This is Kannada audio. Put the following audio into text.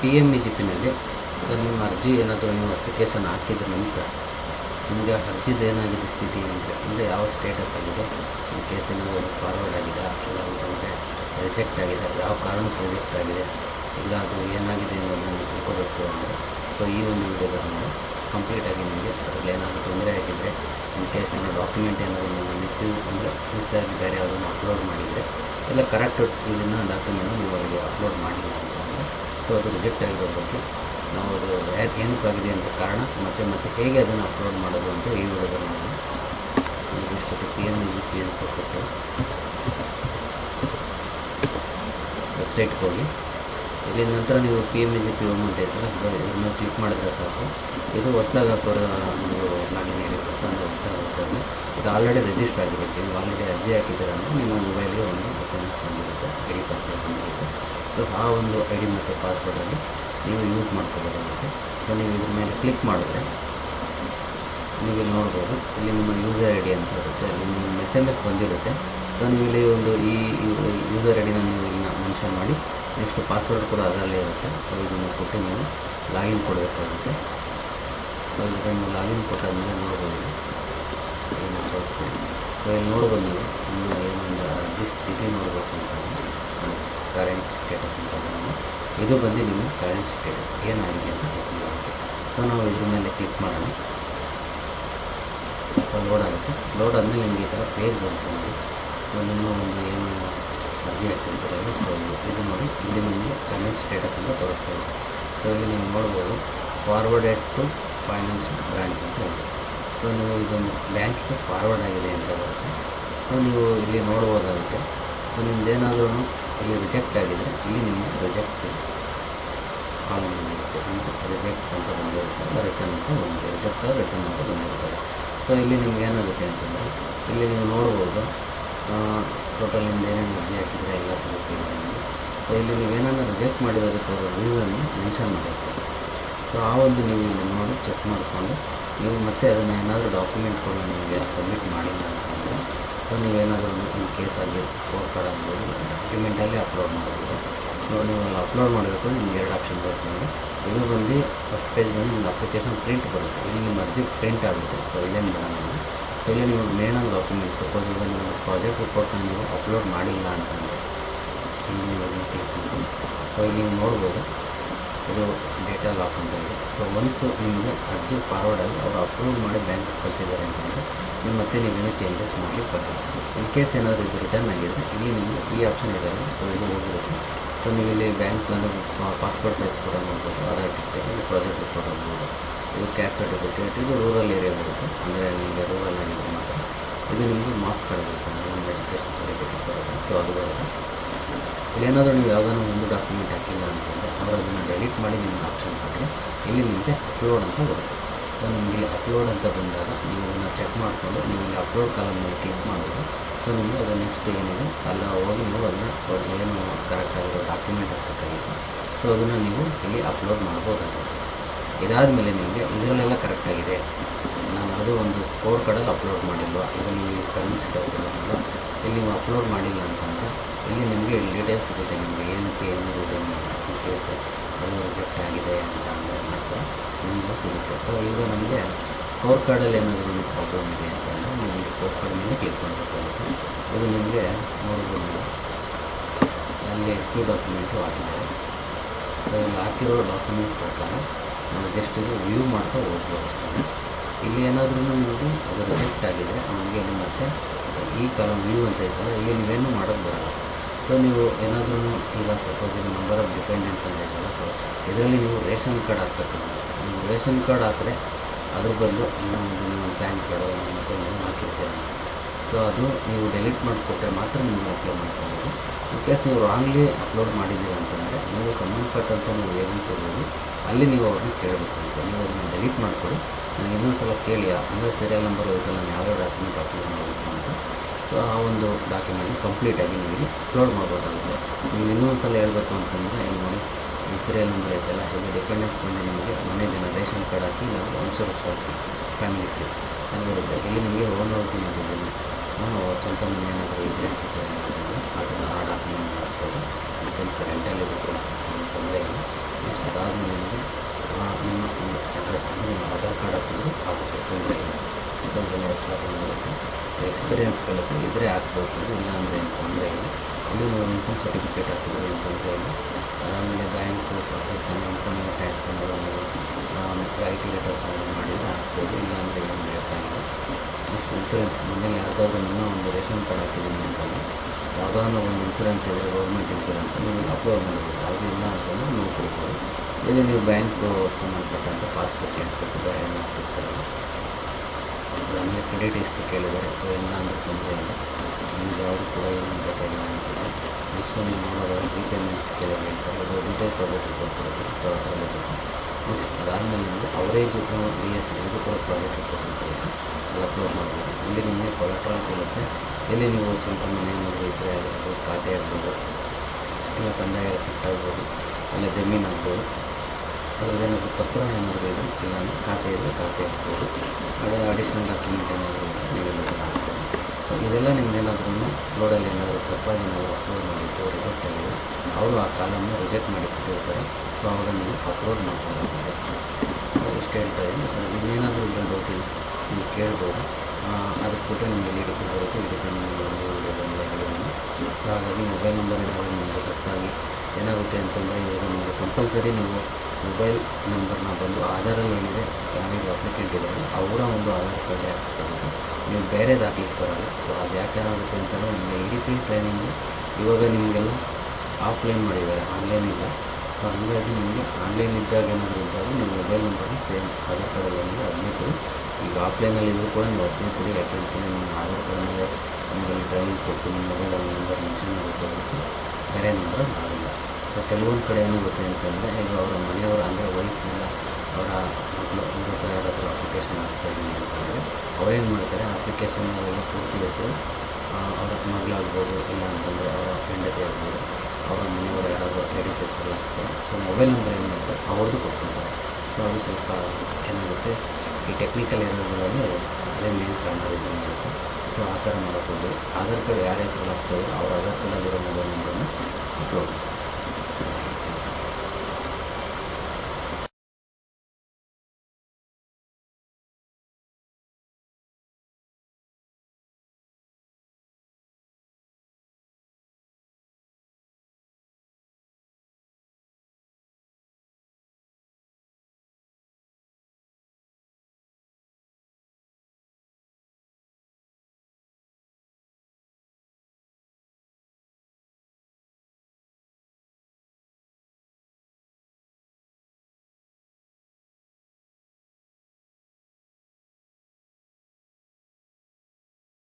ಪಿ ಎಂ ಬಿ ಜಿ ಪಿನಲ್ಲಿ ನಿಮ್ಮ ಅರ್ಜಿ ಏನಾದರೂ ನೀವು ಅಪ್ಲಿಕೇಶನ್ ಹಾಕಿದ ನಂತರ ನಿಮಗೆ ಅರ್ಜಿದು ಏನಾಗಿದೆ ಸ್ಥಿತಿ ಅಂದರೆ ಅಂದರೆ ಯಾವ ಸ್ಟೇಟಸ್ ಆಗಿದೆ ನಿಮ್ಮ ಕೇಸ್ ಏನಾದರೂ ಫಾರ್ವರ್ಡ್ ಆಗಿದೆ ಇಲ್ಲ ಅಂತಂದರೆ ರಿಜೆಕ್ಟ್ ಆಗಿದೆ, ಯಾವ ಕಾರಣಕ್ಕೆ ರಿಜೆಕ್ಟ್ ಆಗಿದೆ ಇಲ್ಲ ಅದು ಏನಾಗಿದೆ ಅನ್ನೋದನ್ನು ತಿಳ್ಕೊಬೇಕು ಅಂದರೆ ಸೊ ಈ ಒಂದು ವಿಡಿಯೋಗಳನ್ನು ಕಂಪ್ಲೀಟಾಗಿ ನಿಮಗೆ ಅದರಲ್ಲಿ ಏನಾದರೂ ತೊಂದರೆ ಆಗಿದ್ದರೆ ಇನ್ ಕೇಸ್ ಏನೋ ಡಾಕ್ಯುಮೆಂಟ್ ಏನಾದರೂ ನೀವು ಮಿಸ್ ಅಂದರೆ ಮಿಸ್ ಆಗಿ ಬೇರೆ ಯಾವುದನ್ನು ಅಪ್ಲೋಡ್ ಮಾಡಿದರೆ, ಎಲ್ಲ ಕರೆಕ್ಟ್ ಇದನ್ನು ಡಾಕ್ಯುಮೆಂಟನ್ನು ನೀವು ಅವರಿಗೆ ಅಪ್ಲೋಡ್ ಮಾಡಿಲ್ಲ ಸೊ ಅದು ರಿಜೆಕ್ಟ್ ಆಗಿರೋ ಬಗ್ಗೆ ನಾವು ಅದು ಯಾಕೆ ಏನಕ್ಕಾಗಿದೆ ಅಂತ ಕಾರಣ ಮತ್ತು ಮತ್ತೆ ಹೇಗೆ ಅದನ್ನು ಅಪ್ಲೋಡ್ ಮಾಡೋದು ಅಂತ ಈ ವಿಡಿಯೋದಲ್ಲಿ ನಿಮಗೆ ಇಷ್ಟೊತ್ತು ಪಿ ಎಂ ಜಿ ಪಿ ಅಂತ ಕೊಟ್ಟು ವೆಬ್ಸೈಟ್ಗೆ ಹೋಗಿ. ಇಲ್ಲಿ ನಂತರ ನೀವು P M G P M ಅಂತ ಐತಲ್ಲ ಇದನ್ನು ಕ್ಲಿಕ್ ಮಾಡಿದ್ರೆ ಸಾಕು. ಇದು ಹೊಸ್ದಾಗಿ ಹಾಕೋರ ಒಂದು ಲಾಗಿನ್ ಆಗಿರುತ್ತೆ ಅಂದರೆ ಹೊಸ್ದಾಗಿ ಹಾಕೋದು ಇದು ಆಲ್ರೆಡಿ ರಿಜಿಸ್ಟರ್ ಆಗಿರುತ್ತೆ. ನೀವು ಆಲ್ರೆಡಿ ಅರ್ಜಿ ಹಾಕಿದ್ದೀರ ಅಂದರೆ ನಿಮ್ಮ ಮೊಬೈಲ್ಗೆ ಒಂದು ಎಸ್ ಎಂ ಎಸ್ ಬಂದಿರುತ್ತೆ ಐ ಡಿ ಪಾಸ್ವರ್ಡ್ ಬಂದಿರುತ್ತೆ. ಸೊ, ಆ ಒಂದು ಐ ಡಿ ಮತ್ತು ಪಾಸ್ವರ್ಡಲ್ಲಿ ನೀವು ಯೂಸ್ ಮಾಡ್ಕೋಬೋದಾಗುತ್ತೆ ಸೊ ನೀವು ಇದ್ರ ಮೇಲೆ ಕ್ಲಿಕ್ ಮಾಡಿದ್ರೆ ನೀವು ಇಲ್ಲಿ ನೋಡ್ಬೋದು. ಇಲ್ಲಿ ನಿಮ್ಮ ಯೂಸರ್ ಐ ಡಿ ಅಂತ ಇರುತ್ತೆ. ಇಲ್ಲಿ ನಿಮ್ಮ ಎಸ್ ಎಂ ಎಸ್ ಬಂದಿರುತ್ತೆ. ಸೊ ನೀವು ಇಲ್ಲಿ ಒಂದು ಈ ಯೂಸರ್ ಐ ಡಿನ ನೀವು ಇಲ್ಲಿ ಮೆನ್ಷನ್ ಮಾಡಿ ನೆಕ್ಸ್ಟ್ ಪಾಸ್ವರ್ಡ್ ಕೂಡ ಅದರಲ್ಲೇ ಇರುತ್ತೆ. ಸೊ ಇದನ್ನು ಕೊಟ್ಟು ನೀವು ಲಾಗಿನ್ ಕೊಡಬೇಕಾಗುತ್ತೆ. ಸೊ ಇದಕ್ಕೆ ನೀವು ಲಾಗಿನ್ ಕೊಟ್ಟಾದ್ಮೇಲೆ ನೋಡ್ಬೋದು. ಸೊ ಇಲ್ಲಿ ನೋಡ್ಬೋದು ನೀವು. ಏನೊಂದು ಅರ್ಜಿ ಸ್ಥಿತಿ ನೋಡಬೇಕು ಅಂತಂದರೆ ಕರೆಂಟ್ ಸ್ಟೇಟಸ್ ಅಂತ ಬಂದು ಇದು ಬಂದು ನಿಮ್ಮ ಕರೆಂಟ್ ಸ್ಟೇಟಸ್ ಏನಾಗಿದೆ ಅಂತ ಚೆಕ್ ಮಾಡುತ್ತೆ ಸೊ ನಾವು ಇದ್ರ ಮೇಲೆ ಕ್ಲಿಕ್ ಮಾಡೋಣ. ಲೋಡ್ ಆಗುತ್ತೆ. ಲೋಡ್ ಆದಮೇಲೆ ನಿಮಗೆ ಈ ಥರ ಪೇಜ್ ಬರುತ್ತೆ ನೋಡಿ. ಸೊ ನಿಮ್ಮ ಒಂದು ಏನು ಅರ್ಜಿ ಹಾಕ್ತಿರ್ತಾರೆ ಸೊ ಇದು ನೋಡಿ. ಇಲ್ಲಿ ನಿಮಗೆ ಕರೆಂಟ್ ಸ್ಟೇಟಸ್ ಅಂತ ತೋರಿಸ್ತಾ ಇದೆ. ಸೊ ಇಲ್ಲಿ ನೀವು ನೋಡ್ಬೋದು ಫಾರ್ವರ್ಡೆಡ್ ಟು ಫೈನಾನ್ಸ್ ಬ್ರ್ಯಾಂಚ್ ಅಂತ ಇದೆ. ಸೊ ನೀವು ಇದೊಂದು ಬ್ಯಾಂಕಿಗೆ ಫಾರ್ವರ್ಡ್ ಆಗಿದೆ ಅಂತ ಬರುತ್ತೆ. ಸೊ ನೀವು ಇಲ್ಲಿ ನೋಡ್ಬೋದಾಗುತ್ತೆ. ಸೊ ನಿಮ್ದೇನಾದ್ರೂ ಇಲ್ಲಿ ರಿಜೆಕ್ಟ್ ಆಗಿದೆ. ಇಲ್ಲಿ ನಿಮ್ಮ ರಿಜೆಕ್ಟ್ ಕಾಲಮ್ ಬಂದಿರುತ್ತೆ ರಿಜೆಕ್ಟ್ ಅಂತ ಬಂದಿರುತ್ತೆ ಅಲ್ಲ ರಿಟರ್ನ್ ಅಂತ ಬಂದಿದೆ. ರಿಜೆಕ್ಟ್ ರಿಟರ್ನ್ ಅಂತ ಬಂದಿರ್ತಾರೆ ಸೊ ಇಲ್ಲಿ ನಿಮ್ಗೆ ಏನಾಗುತ್ತೆ ಅಂತಂದರೆ, ಇಲ್ಲಿ ನೀವು ನೋಡ್ಬೋದು ಟೋಟಲ್ ನಿಮ್ದು ಏನೇನು ಅರ್ಜಿ ಹಾಕಿದರೆ ಎಲ್ಲ ಸಿಗುತ್ತೆ ಸೊ ಇಲ್ಲಿ ನೀವು ಏನನ್ನ ರಿಜೆಕ್ಟ್ ಮಾಡಿರೋದಕ್ಕೆ ಅವರ ರೀಸನ್ ಮೆನ್ಷನ್ ಮಾಡಿರ್ತಾರೆ ಸೊ ಆ ಒಂದು ನೀವು ಇಲ್ಲಿ ನೋಡಿ ಚೆಕ್ ಮಾಡಿಕೊಂಡು, ನೀವು ಮತ್ತೆ ಅದನ್ನು ಏನಾದರೂ ಡಾಕ್ಯುಮೆಂಟ್ಗಳನ್ನ ನಿಮಗೆ ಸಬ್ಮಿಟ್ ಮಾಡಿಲ್ಲ ಸೊ ನೀವೇನಾದರೂ ನಿಮ್ಮ ಕೇಸ್ ಅಲ್ಲಿ ಸ್ಕೋರ್ ಕಾರ್ಡ್ ಆಗ್ಬೋದು ಡಾಕ್ಯುಮೆಂಟಲ್ಲಿ ಅಪ್ಲೋಡ್ ಮಾಡ್ಬೋದು. ಸೊ ನೀವು ಅಪ್ಲೋಡ್ ಮಾಡಬೇಕು ನಿಮ್ಗೆ ಎರಡು ಆಪ್ಷನ್ ಬರ್ತೀನಿ ಇದು ಬಂದು ಫಸ್ಟ್ ಪೇಜ್ ಬಂದು ನಿಮ್ಗೆ ಅಪ್ಲಿಕೇಶನ್ ಪ್ರಿಂಟ್ ಬರುತ್ತೆ. ಇಲ್ಲಿ ನಿಮ್ಮ ಅರ್ಜಿ ಪ್ರಿಂಟ್ ಆಗುತ್ತೆ. ಸೊ ಇದೇನು ನಿಮಗೆ ಸೊ ಇಲ್ಲಿ ನೀವು ಮೇನ್ ಡಾಕ್ಯುಮೆಂಟ್ ಸಪೋಸ್ ಈಗ ನೀವು ಪ್ರಾಜೆಕ್ಟ್ ರಿಪೋರ್ಟ್ನ ನೀವು ಅಪ್ಲೋಡ್ ಮಾಡಿಲ್ಲ ಅಂತಂದರೆ ಇಲ್ಲಿ ಕ್ಲಿಕ್ ಮಾಡಿ. ಸೊ ಇಲ್ಲಿ ನೀವು ನೋಡ್ಬೋದು. ಇದು ಡೇಟಾ ಲಾಕ್ ಅಂತ ಇದೆ. ಸೊ ಒನ್ಸು ನಿಮಗೆ ಅರ್ಜಿ ಫಾರ್ವರ್ಡ್ ಆಗಿ ಅವರು ಅಪ್ರೂವ್ ಮಾಡಿ ಬ್ಯಾಂಕ್ ಕಳಿಸಿದ್ದಾರೆ ಅಂತಂದರೆ ನೀವು ಮತ್ತೆ ನೀವೇನು ಚೇಂಜಸ್ ಮಾಡಲಿಕ್ಕೆ ಬರ್ತದೆ ಇನ್ ಕೇಸ್ ಏನಾದರೂ ಇದು ರಿಟರ್ನ್ ಆಗಿದೆ, ಇಲ್ಲಿ ನಿಮಗೆ ಈ ಆಪ್ಷನ್ ಇದೆ ಸೊ ಇದು ಹೋಗಿರುತ್ತೆ. ಸೊ ನೀವು ಇಲ್ಲಿ ಬ್ಯಾಂಕ್ ಅಂದರೆ ಪಾಸ್ಪೋರ್ಟ್ ಸೈಜ್ ಕೂಡ ನೋಡ್ಬೋದು ಆಧಾರ್ ಟಿಕೆಟ್ ಇದು ಪ್ರಾಜೆಕ್ಟ್ ರಿಪೋರ್ಟ್ ಆಗ್ಬೋದು, ಇದು ಕ್ಯಾಸ್ಟ್ ಸರ್ಟಿಫಿಕೇಟ್ ಇದು ರೂರಲ್ ಏರಿಯಾ ಬರುತ್ತೆ. ಅಂದರೆ ನಿಮಗೆ ರೂರಲ್ ಆಗಿದ್ರೆ ಮಾತ್ರ. ಇದು ನಿಮಗೆ ಮಾರ್ಕ್ಸ್ ಕಾರ್ಡ್ ಬರುತ್ತೆ, ಅಂದರೆ ನಿಮ್ಮ ಎಜುಕೇಷನ್ ಸರ್ಟಿಫಿಕೇಟ್ ಬರುತ್ತೆ. ಸೊ ಅದು ಬರುತ್ತೆ. ಇಲ್ಲೇನಾದರೂ ನೀವು ಯಾವುದಾದ್ರು ಒಂದು ಡಾಕ್ಯುಮೆಂಟ್ ಹಾಕಿಲ್ಲ ಅಂತಂದರೆ ಅವರು ಅದನ್ನು ಡೆಲಿಟ್ ಮಾಡಿ ನಿಮ್ಗೆ ಆಪ್ಷನ್ ಕೊಟ್ಟರೆ ಇಲ್ಲಿ ನಿಮಗೆ ಅಪ್ಲೋಡ್ ಅಂತ ಬರುತ್ತೆ. ಸೊ ನಿಮಗೆ ಅಪ್ಲೋಡ್ ಅಂತ ಬಂದಾಗ ನೀವು ಅದನ್ನು ಚೆಕ್ ಮಾಡಿಕೊಂಡು ನೀವು ಇಲ್ಲಿ ಅಪ್ಲೋಡ್ ಕಾಲಮ್ ಮೇಲೆ ಕ್ಲಿಕ್ ಮಾಡಿದ್ರೆ ಸೊ ನಿಮಗೆ ಅದು ನೆಕ್ಸ್ಟ್ ಏನಿದೆ? ಅಲ್ಲ, ಹೋಗಿ ನೀವು ಅದನ್ನು ಏನು ಕರೆಕ್ಟ್ ಆಗಿರೋ ಡಾಕ್ಯುಮೆಂಟ್ ಹಾಕಬೇಕಾಗಿತ್ತು ಸೊ ಅದನ್ನು ನೀವು ಇಲ್ಲಿ ಅಪ್ಲೋಡ್ ಮಾಡ್ಬೋದಾಗುತ್ತೆ ಇದಾದಮೇಲೆ ನಿಮಗೆ ಇದರಲ್ಲೆಲ್ಲ ಕರೆಕ್ಟಾಗಿದೆ ನಾನು ಅದು ಒಂದು ಸ್ಕೋರ್ ಕಾರ್ಡಲ್ಲಿ ಅಪ್ಲೋಡ್ ಮಾಡಿಲ್ವ? ಇದು ನೀವು ಕರೆನ್ಸಿ ಡಾಕ್ಯುಮೆಂಟ್ ಇಲ್ಲಿ ನೀವು ಅಪ್ಲೋಡ್ ಮಾಡಿಲ್ಲ ಅಂತಂದರೆ, ಇಲ್ಲಿ ನಿಮಗೆ ಡೀಟೇಲ್ಸ್ ಸಿಗುತ್ತೆ ನಿಮಗೆ ಏನಕ್ಕೆ ಏನು ರೀಸನ್ ಇನ್ ಕೇಸ್ ಅದು ರಿಜೆಕ್ಟ್ ಆಗಿದೆ ಅಂತ ಅಂದರೆ ಮಾತ್ರ ನಿಮಗೆ ಸಿಗುತ್ತೆ. ಸೊ ಈಗ ನಮಗೆ ಸ್ಕೋರ್ ಕಾರ್ಡಲ್ಲಿ ಏನಾದರೂ ಪ್ರಾಬ್ಲಮ್ ಇದೆ ಅಂತಂದರೆ ನೀವು ಈ ಸ್ಕೋರ್ ಕಾರ್ಡ್ ಮೇಲೆ ಕ್ಲಿಕ್ ಮಾಡಬೇಕಾಗುತ್ತೆ ಇದು ನಿಮಗೆ ನೋಡ್ಬೋದು ಅಲ್ಲಿ ಎಷ್ಟು ಡಾಕ್ಯುಮೆಂಟು ಹಾಕಿದ್ದಾರೆ. ಸೊ ಇಲ್ಲಿ ಹಾಕಿರೋ ಡಾಕ್ಯುಮೆಂಟ್ ಪ್ರಕಾರ ನಾವು ಜಸ್ಟ್ ಇದು ವ್ಯೂ ಮಾಡ್ತಾ ಹೋಗ್ಬೋದು ಇಲ್ಲಿ ಏನಾದರೂ ನಿಮಗೆ ಅದು ರಿಜೆಕ್ಟ್ ಆಗಿದೆ, ನಮಗೆ ಮತ್ತೆ ಈ ಕಾಲಮ್ ನೀವು ಅಂತ ಐತಲ್ಲ ಈಗ ನೀವೇನು ಮಾಡೋಕ್ಕೆ ಬರಲ್ಲ ಸೊ ನೀವು ಏನಾದ್ರೂ ಈಗ ಸಪೋಸ್ ಇದು ನಂಬರ್ ಆಫ್ ಡಿಪೆಂಡೆಂಟ್ಸ್ ಅಂತ ಐತಲ್ಲ ಸೊ ಇದರಲ್ಲಿ ನೀವು ರೇಷನ್ ಕಾರ್ಡ್ ಹಾಕ್ತಕ್ಕಂಥ ನೀವು ರೇಷನ್ ಕಾರ್ಡ್ ಹಾಕಿದ್ರೆ ಅದ್ರ ಬದಲು ಇನ್ನೊಂದು ನೀವು ಬ್ಯಾಂಕ್ ಕಾರ್ಡು ಮತ್ತು ಏನೋ ಹಾಕಿರ್ತೀರ ಸೊ ಅದು ನೀವು ಡೆಲೀಟ್ ಮಾಡಿಕೊಟ್ರೆ ಮಾತ್ರ ನಿಮಗೆ ಅಪ್ಲೋಡ್ ಮಾಡ್ಕೊಬೋದು ಇನ್ ಕೇಸ್ ನೀವು ರಾಂಗ್ಲಿ ಅಪ್ಲೋಡ್ ಮಾಡಿದ್ದೀರ ಅಂತಂದರೆ, ನೀವು ಸಂಬಂಧಪಟ್ಟಂಥ ನೀವು ಏಜೆನ್ಸಿ ಇರ್ಬೋದು. ಅಲ್ಲಿ ನೀವು ಅವ್ರನ್ನ ಕೇಳಬೇಕು ನೀವು ಅದನ್ನು ಡೆಲೀಟ್ ಮಾಡಿಕೊಡಿ. ನನಗೆ ಇನ್ನೊಂದು ಸಲ ಕೇಳಿ ಅಂದರೆ ಸೀರಿಯಲ್ ನಂಬರ್ ವೈಸಲ್ಲಿ ನಾನು ಯಾವ್ಯಾವ ಡಾಕ್ಯುಮೆಂಟ್ ಅಪ್ಲೋಡ್ ಮಾಡಬೇಕು ಅಂತ. ಸೊ ಆ ಒಂದು ಡಾಕ್ಯುಮೆಂಟ್ ಕಂಪ್ಲೀಟಾಗಿ ನಿಮಗೆ ಅಪ್ಲೋಡ್ ಮಾಡ್ಬೋದಾಗುತ್ತೆ. ನೀವು ಇನ್ನೊಂದು ಸಲ ಹೇಳಬೇಕು ಅಂತಂದರೆ, ಇಲ್ಲಿ ನೋಡಿ, ಈ ಸೀರಿಯಲ್ ನಂಬರ್ ಐತಲ್ಲ ಇದು ಡಿಪೆಂಡೆನ್ಸ್ ಬಂದು ನಿಮಗೆ ಮನೆ ಜನ, ರೇಷನ್ ಕಾರ್ಡ್ ಹಾಕಿ ನಾವು ಹಾಕಿ ಫ್ಯಾಮಿಲಿ ಟ್ರೀ ಆಗಿರುತ್ತೆ ಇಲ್ಲಿ ನಿಮಗೆ ಓನ್ ಹೌಸ್ ಇಮೇಜಲ್ಲಿ ಸ್ವಂತ ಏನಾದರೂ ಇದ್ದರೆ ಅದನ್ನು ಆರ್ಡರ್ ಮಾಡ್ಬೋದು ಮತ್ತು ರೆಂಟಲ್ಲಿಗೂ ಕೂಡ ತೊಂದರೆ ಇಲ್ಲ ನೆಕ್ಸ್ಟ್ ಅದಾದಮೇಲೆ ನಿಮ್ಮ ಅಡ್ರೆಸ್ ನಿಮ್ಮ ಆಧಾರ್ ಕಾರ್ಡ್ ಹಾಕಿದ್ರೆ ಆಗುತ್ತೆ ತೊಂದರೆ ಇಲ್ಲ ಎಕ್ಸ್ಪೀರಿಯನ್ಸ್ ಎಕ್ಸ್ಟ್ರಾ ಮಾಡುತ್ತೆ ಎಕ್ಸ್ಪೀರಿಯನ್ಸ್ಗಳದ್ದು ಇದ್ದರೆ ಹಾಕ್ಬೋದು ಇಲ್ಲ ಅಂದರೆ ಏನು ತೊಂದರೆ ಇಲ್ಲ ಇಲ್ಲಿ ಇನ್ಕಮ್ ಸರ್ಟಿಫಿಕೇಟ್ ಹಾಕಿದ್ರೆ ಏನು ತೊಂದರೆ ಇಲ್ಲ ಆಮೇಲೆ bank process income tax I T letters ಮಾಡಿದರೆ ಹಾಕ್ಬೋದು ಇಲ್ಲ ಅಂದರೆ ಏನು ಮನೇಲಿ ಯಾವುದಾದ್ರೂ ಇನ್ನೂ ಒಂದು ರೇಷನ್ ಕಾರ್ಡ್ ಹಾಕಿದ್ದೀನಿ ಅಂತಲ್ಲ ಯಾವುದಾದ್ರೂ ಒಂದು ಇನ್ಶೂರೆನ್ಸ್ ಇದೆ ಗೌರ್ಮೆಂಟ್ ಇನ್ಶೂರೆನ್ಸ್ ನೀವು ಅಪ್ಲೋಡ್ ಮಾಡಬೇಕು ಅದು ಇಲ್ಲ ಅಂತಂದರೆ ನೀವು ಕೊಡ್ಬೋದು ಇಲ್ಲಿ ನೀವು ಬ್ಯಾಂಕು ಸಂಬಂಧಪಟ್ಟಂಥ ಪಾಸ್ಬುಕ್ ಏನು ಬೇರೆ ಏನು ಕೊಡ್ತಾರೆ ಆಮೇಲೆ ಕ್ರೆಡಿಟ್ ಇಷ್ಟು ಕೇಳಿದ್ದಾರೆ. ಸೊ ಎಲ್ಲ ಅಂದರೆ ತೊಂದರೆ ಇಲ್ಲ. ನಿಮ್ಗೆ ಯಾವುದು ಕೂಡ ಏನು ಅನಿಸುತ್ತೆ ನೆಕ್ಸ್ಟ್ ನೀವು ನೋಡೋದಾದ್ರೆ ರೀಪೇಮೆಂಟ್ ಕೇಳಿ ಹೇಳ್ತಾರೆ. ಅದು ರಿಟೈಲ್ ಪ್ರಾಜೆಕ್ಟ್ ಕೊಡ್ತಾರೆ ಸೊ ಅದರಲ್ಲಿ ಬೇಕು ನೆಕ್ಸ್ಟ್ ಅದಾದಮೇಲೆ ಅವರೇಜ್ ಬಿ ಎಸ್ ಇದು ಕೂಡ ಪ್ರಾಜೆಕ್ಟ್ ಕೊಟ್ಟಿರ್ತಾರೆ ಅದು ಅಪ್ಲೋಡ್ ಮಾಡ್ಬೋದು. ಇಲ್ಲಿ ನಿಮಗೆ ಕೊಲೆಟ್ರಲ್ ಕೊಡುತ್ತೆ ಇಲ್ಲಿ ನೀವು ಸ್ವಂತ ಮನೆ ಏನಾದರೂ ಆಗಿರ್ಬೋದು ಖಾತೆ ಆಗ್ಬೋದು. ಇಲ್ಲ ಸಿಕ್ಟ್ ಆಗ್ಬೋದು. ಇಲ್ಲ ಜಮೀನು ಆಗ್ಬೋದು. ಅದರಲ್ಲಿ ಏನಾದರೂ ಪತ್ರ ಏನಾದರೂ ಇದೆ ಇಲ್ಲ ಖಾತೆ ಇದ್ದರೆ ಖಾತೆ ಆಗ್ಬೋದು. ಅದೇ ಅಡಿಷನಲ್ ಡಾಕ್ಯುಮೆಂಟ್ ಏನಾದರೂ ನೀವೆಲ್ಲ ಹಾಕ್ಬೋದು ಸೊ ಇದೆಲ್ಲ ನಿಮ್ಗೆ ಏನಾದ್ರೂ ಲೋಡಲ್ಲಿ ಏನಾದರೂ ತಪ್ಪಾಗಿ ಏನಾದರೂ ಅಪ್ಲೋಡ್ ಮಾಡಿಟ್ಟು ರಿಜೆಕ್ಟ್ ಆಗಿದೆ ಅವರು ಆ ಕಾಲನ್ನು ರಿಜೆಕ್ಟ್ ಮಾಡಿಬಿಟ್ಟಿರ್ತಾರೆ ಸೊ ಅವಾಗ ನೀವು ಅಪ್ಲೋಡ್ ಮಾಡ್ಕೊಳ್ಬೇಕು ಇಷ್ಟು ಹೇಳ್ತಾ ಇದ್ದೀನಿ. ಸೊ ಇನ್ನೇನಾದರೂ ಇದ್ರಲ್ಲಿ ಡೌಟ್ ನೀವು ಕೇಳ್ಬೋದು. ಅದಕ್ಕೆ ಕೊಟ್ಟರೆ ನಿಮಗೆ ಇದಕ್ಕೆ ರೀತಿ ಬರುತ್ತೆ ಇದಕ್ಕೆ ನಿಮಗೆ ಹಾಗಾಗಿ ಮೊಬೈಲ್ ನಂಬರ್ ಏನಾದರೂ ನಿಮಗೆ ತಪ್ಪಾಗಿ ಏನಾಗುತ್ತೆ ಅಂತಂದರೆ ಇವಾಗ ನಿಮಗೆ ಕಂಪಲ್ಸರಿ ನೀವು ಮೊಬೈಲ್ ನಂಬರ್ನ ಬಂದು ಆಧಾರಲ್ಲಿ ಏನಿದೆ ಯಾರಿಗೆ ಅಪ್ಲಿಕೆಂಟ್ ಇದ್ದಾರೆ, ಅವರ ಒಂದು ಆಧಾರ್ ಕಾರ್ಡ್ ಯಾಕೆ ನೀವು ಬೇರೆ ಹಾಕ್ಲಿಕ್ಕೆ ಬರಲ್ಲ. ಸೊ ಅದು ಯಾಕೆ ಏನಾಗುತ್ತೆ ಅಂತಂದರೆ ನಿಮಗೆ ಇ ಡಿ ಪಿ ಟ್ರೈನಿಂಗು ಇವಾಗ ನಿಮಗೆಲ್ಲ ಆಫ್ಲೈನ್ ಮಾಡಿದ್ದಾರೆ. ಆನ್ಲೈನ್ ಇಲ್ಲ. ಸೊ ಹಂಗಾಗಿ ನಿಮಗೆ ಆನ್ಲೈನ್ ಇದ್ದಾಗ ಏನಾದರೂ ಇದ್ದಾಗ ನಿಮ್ಮ ಮೊಬೈಲ್ ನಂಬರ್ನ ಸೇಮ್ ಆಧಾರ್ ಕಾರ್ಡಲ್ಲಿ ಕೊಡಿ. ಈಗ ಆಫ್ಲೈನಲ್ಲಿ ಇದ್ದರೂ ಕೂಡ ನೀವು ಅಟೆಂಡ್ ಕೊಡಿ ಯಾಕೆಂತಂದರೆ ನಿಮ್ಮ ಆಧಾರ್ ಕಾರ್ಡ್ ಮೇಲೆ ನಿಮ್ಮಲ್ಲಿ ಡ್ರೈವಿಂಗ್ ಕೊಟ್ಟು ನಿಮ್ಮ ಮೊಬೈಲಲ್ಲಿ ನಂಬರ್ ಮೆನ್ಷನ್ ಆಗುತ್ತೆ ಬೇರೆ ನಂಬರ್ ಮಾಡಿಲ್ಲ. ಸೊ ಕೆಲವೊಂದು ಕಡೆ ಏನಾಗುತ್ತೆ ಅಂತಂದರೆ ಈಗ ಅವರ ಮನೆಯವರು ಅಂದರೆ ವೈಫ್ನೆಲ್ಲ ಅವರ ಮಕ್ಕಳು ಇವ್ರ ಯಾರಾದರೂ ಅಪ್ಲಿಕೇಶನ್ ಹಾಕ್ಸ್ತಾ ಇದ್ದೀನಿ ಅಂತಂದರೆ ಅವ್ರೇನು ಮಾಡ್ತಾರೆ ಅಪ್ಲಿಕೇಶನ್ನೆಲ್ಲ ಪೂರ್ತಿ ಹೆಸರು ಅವರ ಮಗಳಾಗ್ಬೋದು, ಇಲ್ಲ ಅಂತಂದರೆ ಅವರ ಹೆಂಡತಿ ಆಗ್ಬೋದು, ಅವರ ಮನೆಯವರು ಯಾರಾದರೂ ಲೇಡೀಸ್ ಹೆಸರು ಹಾಕ್ಸ್ತಾರೆ. ಸೊ ಮೊಬೈಲ್ ನಂಬರ್ ಏನು ಮಾಡ್ತಾರೆ, ಅವ್ರದ್ದು ಕೊಟ್ಕೊಳ್ತಾರೆ ಸೊ ಅದು ಸ್ವಲ್ಪ ಏನಾಗುತ್ತೆ ಈ ಟೆಕ್ನಿಕಲ್ ಏರೋಗಳಲ್ಲಿ ಅದೇ ಮೇನ್ ಕಾರಣ ರೀಸನ್ ಆಗುತ್ತೆ ಸೊ, ಆ ಥರ ಮಾಡೋಕ್ಕೋಗ್ಬೇಡಿ ಆಧಾರ್ ಕಾರ್ಡ್ ಯಾರು ಹೆಸರು ಹಾಕ್ತಾರೋ ಅವ್ರ ಆಧಾರ್ ಕಾರ್ಡಲ್ಲಿರೋ ಮೊಬೈಲ್ ನಂಬರನ್ನು ಅಪ್ಲೋಡ್